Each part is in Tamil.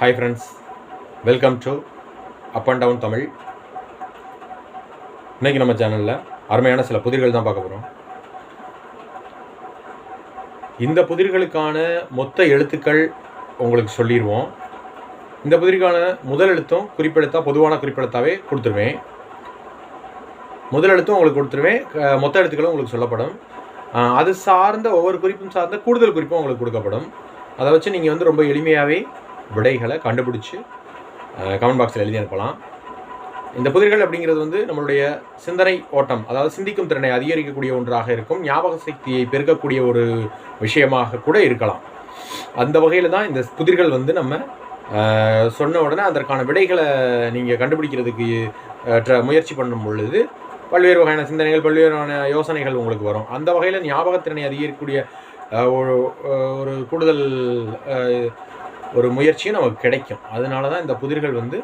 Hi friends welcome to up and down Tamil இன்றைக்கி நம்ம சேனலில் அருமையான சில புதிர்கள் தான் பார்க்க போகிறோம் இந்த புதிர்களுக்கான மொத்த எழுத்துக்கள் உங்களுக்கு சொல்லிடுவோம் இந்த புதிருக்கான முதல் எழுத்தும் குறிப்பெழுத்தாக பொதுவான குறிப்பெழுத்தாவே கொடுத்துருவேன். முதல் எழுத்தும் உங்களுக்கு கொடுத்துருவேன். மொத்த எழுத்துக்களும் உங்களுக்கு சொல்லப்படும். அது சார்ந்த ஒவ்வொரு குறிப்பும் சார்ந்த கூடுதல் குறிப்பும் உங்களுக்கு கொடுக்கப்படும். அதை வச்சு நீங்கள் வந்து ரொம்ப எளிமையாகவே விடைகளை கண்டுபிடிச்சி கமெண்ட் பாக்ஸில் எழுதி அனுப்பலாம் இந்த புதிர்கள் அப்படிங்கிறது வந்து நம்மளுடைய சிந்தனை ஓட்டம் அதாவது சிந்திக்கும் திறனை அதிகரிக்கக்கூடிய ஒன்றாக இருக்கும். ஞாபக சக்தியை பெருக்கக்கூடிய ஒரு விஷயமாக கூட இருக்கலாம். அந்த வகையில் தான் இந்த புதிர்கள் வந்து நம்ம சொன்ன உடனே அதற்கான விடைகளை நீங்கள் கண்டுபிடிக்கிறதுக்கு ட்ர- முயற்சி பண்ணும் பொழுது பல்வேறு வகையான சிந்தனைகள் பல்வேறு வகையான யோசனைகள் உங்களுக்கு வரும். அந்த வகையில் ஞாபகத்திறனை அதிகரிக்கக்கூடிய ஒரு ஒரு கூடுதல் ஒரு முயற்சியும் நமக்கு கிடைக்கும். அதனால தான் இந்த புதிர்கள் வந்து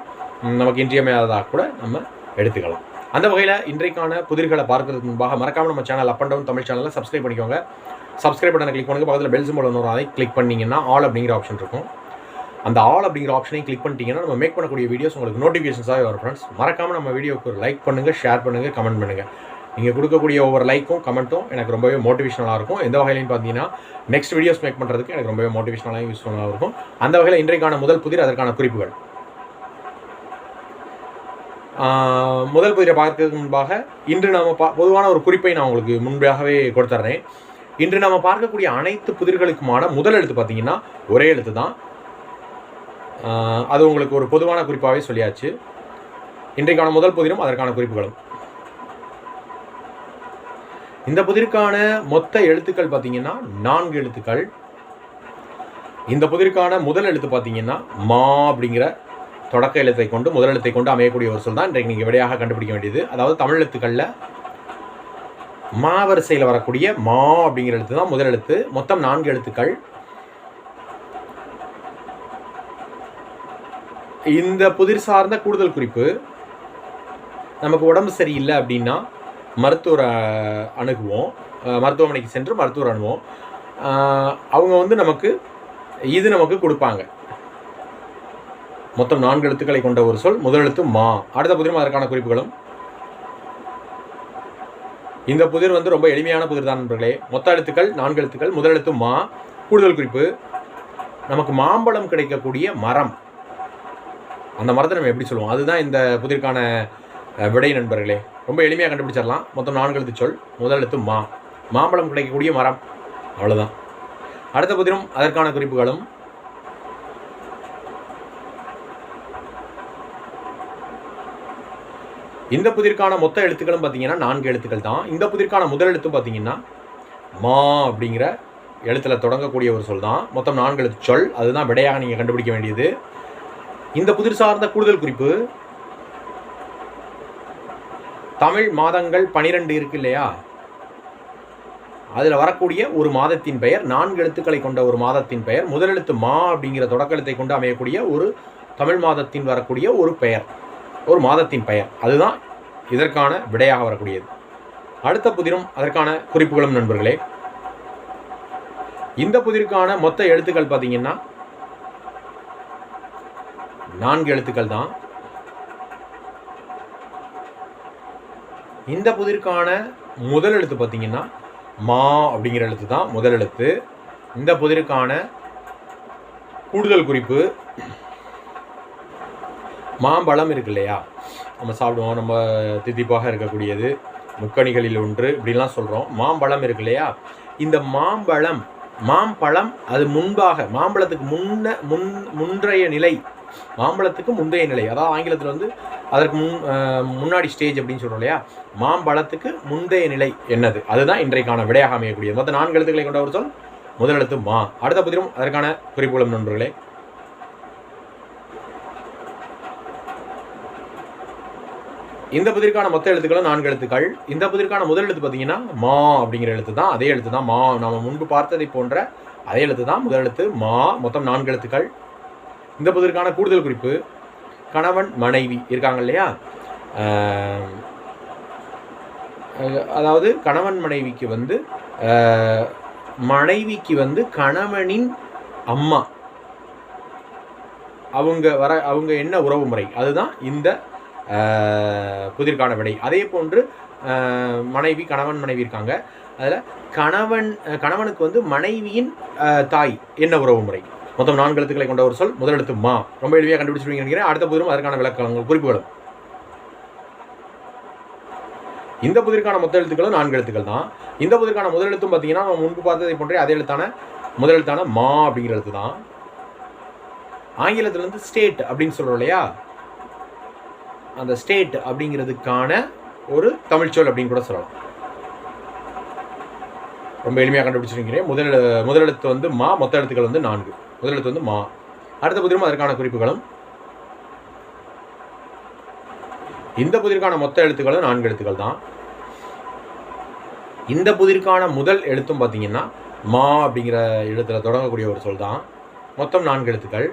நமக்கு இன்றியமையாததாக கூட நம்ம எடுத்துக்கலாம். அந்த வகையில் இன்றைக்கான புதிர்களை பார்க்கறதுக்கு முன்பாக மறக்காமல் நம்ம channel up and down Tamil சேனலை சப்ஸ்கிரைப் பண்ணிக்கோங்க. சப்ஸ்கிரைப் பட்டனை கிளிக் பண்ணுங்க பக்கத்தில் பெல் சிம்பிள் ஒன்று வரும் அதை கிளிக் பண்ணிங்கன்னா ஆல் அப்படிங்கிற ஆப்ஷன் இருக்கும். அந்த ஆல் அப்படிங்கிற ஆப்ஷனையும் கிளிக் பண்ணிட்டீங்கன்னா நம்ம மேக் பண்ணக்கூடிய வீடியோஸ் உங்களுக்கு நோட்டிஃபிகேஷன்ஸாக வரும் ஃப்ரெண்ட்ஸ் மறக்காமல் நம்ம வீடியோக்கு ஒரு லைக் பண்ணுங்கள் ஷேர் பண்ணுங்கள் கமெண்ட் பண்ணுங்கள் நீங்கள் கொடுக்கக்கூடிய ஒவ்வொரு லைக்கும் கமெண்ட்டும் எனக்கு ரொம்பவே மோட்டிவேஷனலாக இருக்கும். எந்த வகையிலையும் பார்த்தீங்கன்னா நெக்ஸ்ட் வீடியோஸ் மேக் பண்ணுறதுக்கு எனக்கு ரொம்பவே மோட்டிவேஷனலாக யூஸ்ஃபுல்லாக இருக்கும். அந்த வகையில் இன்றைக்கான முதல் புதிர் அதற்கான குறிப்புகள். முதல் புதிரை பார்க்கறதுக்கு முன்பாக இன்று நாம் பா பொதுவான ஒரு குறிப்பை நான் உங்களுக்கு முன்பாகவே கொடுத்துட்றேன் இன்று நம்ம பார்க்கக்கூடிய அனைத்து புதிர்களுக்குமான முதல் எழுத்து பார்த்தீங்கன்னா ஒரே எழுத்து தான். அது உங்களுக்கு ஒரு பொதுவான குறிப்பாகவே சொல்லியாச்சு. இன்றைக்கான முதல் புதிரும் அதற்கான குறிப்புகளும். இந்த புதிருக்கான மொத்த எழுத்துக்கள் பார்த்தீங்கன்னா நான்கு எழுத்துக்கள். இந்த புதிருக்கான முதல் எழுத்து பார்த்தீங்கன்னா மா அப்படிங்கிற தொடக்க எழுத்தை கொண்டு முதல் எழுத்தை கொண்டு அமையக்கூடிய ஒரு சொல் தான் இன்றைக்கு நீங்கள் விடையாக கண்டுபிடிக்க வேண்டியது. அதாவது தமிழ் எழுத்துக்களில் மா வரிசையில் வரக்கூடிய மா அப்படிங்கிற எழுத்து தான் முதல் எழுத்து. மொத்தம் நான்கு எழுத்துக்கள். இந்த புதிர் சார்ந்த கூடுதல் குறிப்பு நமக்கு உடம்பு சரியில்லை அப்படின்னா மருத்துவரை அணுகுவோம். மருத்துவமனைக்கு சென்று மருத்துவர் அணுவோம் அவங்க வந்து நமக்கு இது நமக்கு கொடுப்பாங்க. மொத்தம் நான்கு எழுத்துக்களை கொண்ட ஒரு சொல் முதல் எழுத்து மா. அடுத்த புதிரும் அதற்கான குறிப்புகளும். இந்த புதிர் வந்து ரொம்ப எளிமையான புதிர் தான் நண்பர்களே. மொத்த எழுத்துக்கள் நான்கு எழுத்துக்கள் முதல் எழுத்து மா. கூடுதல் குறிப்பு நமக்கு மாம்பழம் கிடைக்கக்கூடிய மரம். அந்த மரத்தை நம்ம எப்படி சொல்லுவோம்? அதுதான் இந்த புதிர்க்கான விடை நண்பர்களே. ரொம்ப எளிமையாக கண்டுபிடிச்சிடலாம். மொத்தம் நான்கு எழுத்து சொல். முதல் எழுத்து மா. மாம்பழம் கிடைக்கக்கூடிய மரம். அவ்வளவுதான். அடுத்த புதிரும் அதற்கான குறிப்புகளும். இந்த புதிர்க்கான மொத்த எழுத்துக்களும் பார்த்தீங்கன்னா நான்கு எழுத்துக்கள் தான். இந்த புதிர்க்கான முதல் எழுத்தும் பார்த்தீங்கன்னா மா அப்படிங்கிற எழுத்துல தொடங்கக்கூடிய ஒரு சொல் தான். மொத்தம் நான்கு எழுத்து சொல். அதுதான் விடையாக நீங்கள் கண்டுபிடிக்க வேண்டியது. இந்த புதிர் சார்ந்த கூடுதல் குறிப்பு. தமிழ் மாதங்கள் பனிரெண்டு இருக்கு இல்லையா அதில் வரக்கூடிய ஒரு மாதத்தின் பெயர் நான்கு எழுத்துக்களை கொண்ட ஒரு மாதத்தின் பெயர் முதல் எழுத்து மா அப்படிங்கிற தொடக்க எழுத்தை கொண்டு அமையக்கூடிய ஒரு தமிழ் மாதத்தின் வரக்கூடிய ஒரு பெயர் ஒரு மாதத்தின் பெயர். அதுதான் இதற்கான விடையாக வரக்கூடியது. அடுத்த புதிரும் அதற்கான குறிப்புகளும் நண்பர்களே. இந்த புதிருக்கான மொத்த எழுத்துக்கள் பார்த்தீங்கன்னா நான்கு எழுத்துக்கள் தான். இந்த புதிருக்கான முதல் எழுத்து பார்த்தீங்கன்னா மா அப்படிங்கிற எழுத்து தான் முதல் எழுத்து. இந்த புதிருக்கான கூடுதல் குறிப்பு மாம்பழம் இருக்கு இல்லையா? நம்ம சாப்பிடுவோம். நம்ம திதிப்பாக இருக்கக்கூடியது முக்கணிகளில் ஒன்று இப்படிலாம் சொல்கிறோம் மாம்பழம் இருக்கு இல்லையா? இந்த மாம்பழம் மாம்பழம் அது முன்பாக மாம்பழத்துக்கு முன்ன முன் முன்றைய நிலை மாம்பழத்துக்கு முந்தைய நிலை. அதாவது ஆங்கிலத்தில் வந்து அதற்கு முன் முன்னாடி ஸ்டேஜ் அப்படின்னு சொல்கிறோம் இல்லையா? மாம்பழத்துக்கு முந்தைய நிலை என்னது? அதுதான் இன்றைக்கான விடையாக அமையக்கூடியது. மொத்தம் நான்கு எழுத்துக்களை கொண்ட ஒரு சொல் முதல் எழுத்து மா. அடுத்த புதிரும் அதற்கான குறிப்புகளும் நண்பர்களே. இந்த புதிர்க்கான மொத்த எழுத்துக்களும் நான்கு எழுத்துக்கள். இந்த புதிர்க்கான முதல் எழுத்து பார்த்தீங்கன்னா மா அப்படிங்கிற எழுத்து தான். அதே எழுத்து தான் மா. நம்ம முன்பு பார்த்ததை போன்ற அதே எழுத்து தான் முதல் எழுத்து மா. மொத்தம் நான்கு எழுத்துக்கள். இந்த புதிர்க்கான கூடுதல் குறிப்பு கணவன் மனைவி இருக்காங்க இல்லையா? அதாவது கணவன் மனைவிக்கு வந்து மனைவிக்கு வந்து கணவனின் அம்மா. அவங்க வர அவங்க என்ன உறவு முறை? அதுதான் இந்த புதிர்கான விடை. அதே போன்று மனைவி கணவன் மனைவி இருக்காங்க. அதில் கணவன் கணவனுக்கு வந்து மனைவியின் தாய் என்ன உறவு முறை? மொத்தம் நான்கு எழுத்துக்களை கொண்ட ஒரு சொல் முதல் எழுத்து மா. ரொம்ப எளிமையாக கண்டுபிடிச்சிருவீங்க நினைக்கிறேன். அடுத்த புதிரும் அதற்கான விளக்கங்கள் குறிப்புகளும். இந்த புதிருக்கான மொத்த எழுத்துக்களும் நான்கு எழுத்துக்கள் தான். இந்த புதிருக்கான முதல் எழுத்தும் பார்த்தீங்கன்னா நம்ம முன்பு பார்த்ததை போன்றே அதே எழுத்தான முதல் எழுத்தான மா அப்படிங்கிற எழுத்து தான். ஆங்கிலத்தில் இருந்து ஸ்டேட் அப்படின்னு சொல்கிறோம் இல்லையா? அந்த ஸ்டேட் அப்படிங்கிறதுக்கான ஒரு தமிழ்ச்சொல் அப்படின்னு கூட சொல்லலாம். ரொம்ப எளிமையாக கண்டுபிடிச்சிருக்கிறேன் முதல் முதல் எழுத்து வந்து மா மொத்த எழுத்துக்கள் வந்து நான்கு. முதல் எழுத்து வந்து மா. அடுத்த புதிரும் அதற்கான குறிப்புகளும். இந்த புதிருக்கான மொத்த எழுத்துக்களும் நான்கு எழுத்துக்கள் தான். இந்த புதிருக்கான முதல் எழுத்தும் பார்த்தீங்கன்னா மா அப்படிங்கிற எழுத்தில் தொடங்கக்கூடிய ஒரு சொல் தான். மொத்தம் நான்கு எழுத்துக்கள்.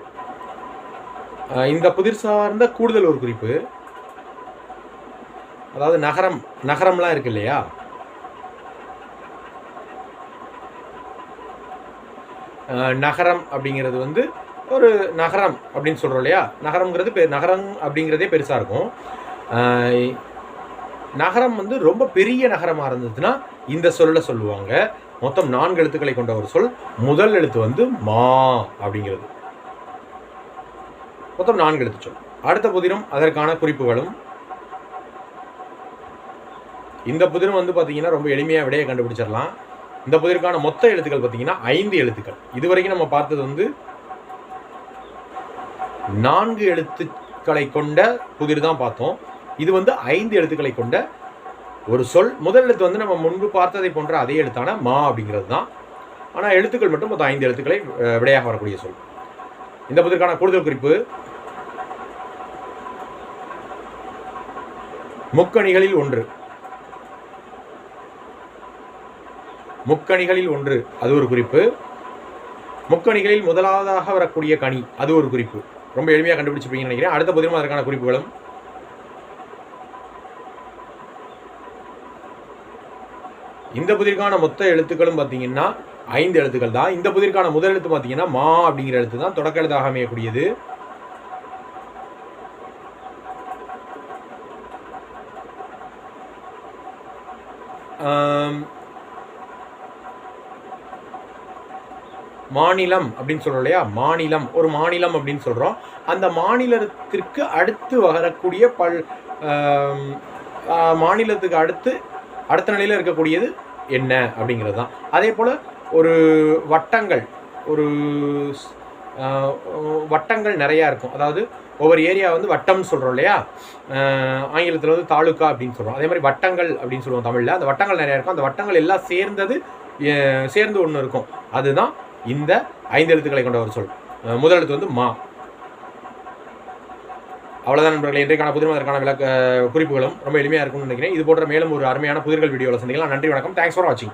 இந்த புதிர் சார்ந்த கூடுதல் ஒரு குறிப்பு. அதாவது நகரம் நகரம்லாம் இருக்கு இல்லையா? நகரம் அப்படிங்கிறது வந்து ஒரு நகரம் அப்படின்னு சொல்கிறோம் இல்லையா? நகரம்ங்கிறது பெ நகரம் அப்படிங்கிறதே பெருசாக இருக்கும். நகரம் வந்து ரொம்ப பெரிய நகரமாக இருந்ததுன்னா இந்த சொல்ல சொல்லுவாங்க. மொத்தம் நான்கு எழுத்துக்களை கொண்ட ஒரு சொல் முதல் எழுத்து வந்து மா அப்படிங்கிறது. மொத்தம் நான்கு எழுத்து சொல். அடுத்த புதிரும் அதற்கான குறிப்புகளும். இந்த புதிரும் வந்து பார்த்தீங்கன்னா ரொம்ப எளிமையாக விடையை கண்டுபிடிச்சிடலாம். இந்த புதிருக்கான மொத்த எழுத்துக்கள் பார்த்தீங்கன்னா ஐந்து எழுத்துக்கள். இதுவரைக்கும் நம்ம பார்த்தது வந்து நான்கு எழுத்துக்களை கொண்ட புதிர் தான் பார்த்தோம். இது வந்து ஐந்து எழுத்துக்களை கொண்ட ஒரு சொல். முதல் எழுத்து வந்து நம்ம முன்பு பார்த்ததை போன்ற அதே எழுத்தான மா அப்படிங்கிறது தான். ஆனால் எழுத்துக்கள் மட்டும் மொத்தம் ஐந்து எழுத்துக்களை விடையாக வரக்கூடிய சொல். இந்த புதிருக்கான கூடுதல் குறிப்பு. முக்கணிகளில் ஒன்று. முக்கணிகளில் ஒன்று அது ஒரு குறிப்பு. முக்கணிகளில் முதலாவதாக வரக்கூடிய கனி அது ஒரு குறிப்பு. ரொம்ப எளிமையாக கண்டுபிடிச்சிருப்பீங்கன்னு நினைக்கிறேன். அடுத்த புதிரும் அதற்கான குறிப்புகளும். இந்த புதிர்கான மொத்த எழுத்துக்களும் பார்த்தீங்கன்னா ஐந்து எழுத்துக்கள் தான். இந்த புதிர்க்கான முதல் எழுத்து பார்த்தீங்கன்னா மா அப்படிங்கிற எழுத்து தான். தொடக்க எழுத்தாக அமையக்கூடியது. மாநிலம் அப்படின்னு சொல்கிறோம் இல்லையா? மாநிலம். ஒரு மாநிலம் அப்படின்னு சொல்கிறோம் அந்த மாநிலத்திற்கு அடுத்து வரக்கூடிய பல் மாநிலத்துக்கு அடுத்து அடுத்த நிலையில் இருக்கக்கூடியது என்ன அப்படிங்கிறது தான் அதே போல் ஒரு வட்டங்கள் ஒரு வட்டங்கள் நிறையா இருக்கும். அதாவது ஒவ்வொரு ஏரியா வந்து வட்டம்னு சொல்கிறோம் இல்லையா? ஆங்கிலத்தில் வந்து தாலுக்கா அப்படின்னு சொல்கிறோம் அதே மாதிரி வட்டங்கள் அப்படின்னு சொல்லுவோம் தமிழில். அந்த வட்டங்கள் நிறையா இருக்கும். அந்த வட்டங்கள் எல்லாம் சேர்ந்தது சேர்ந்து ஒன்று இருக்கும். அதுதான் இந்த ஐந்து எழுத்துக்களை கொண்ட ஒரு சொல் முதல் எழுத்து வந்து மா. அவ்வளோதான் நண்பர்களே இன்றைக்கான புதிர்மதற்கான விளக்க குறிப்புகளும் ரொம்ப எளிமையாக இருக்கும்னு நினைக்கிறேன். இது போன்ற மேலும் ஒரு அருமையான புதிர்கள் வீடியோவில் சந்திக்கலாம். நன்றி வணக்கம். தேங்க்ஸ் ஃபார் வாட்சிங்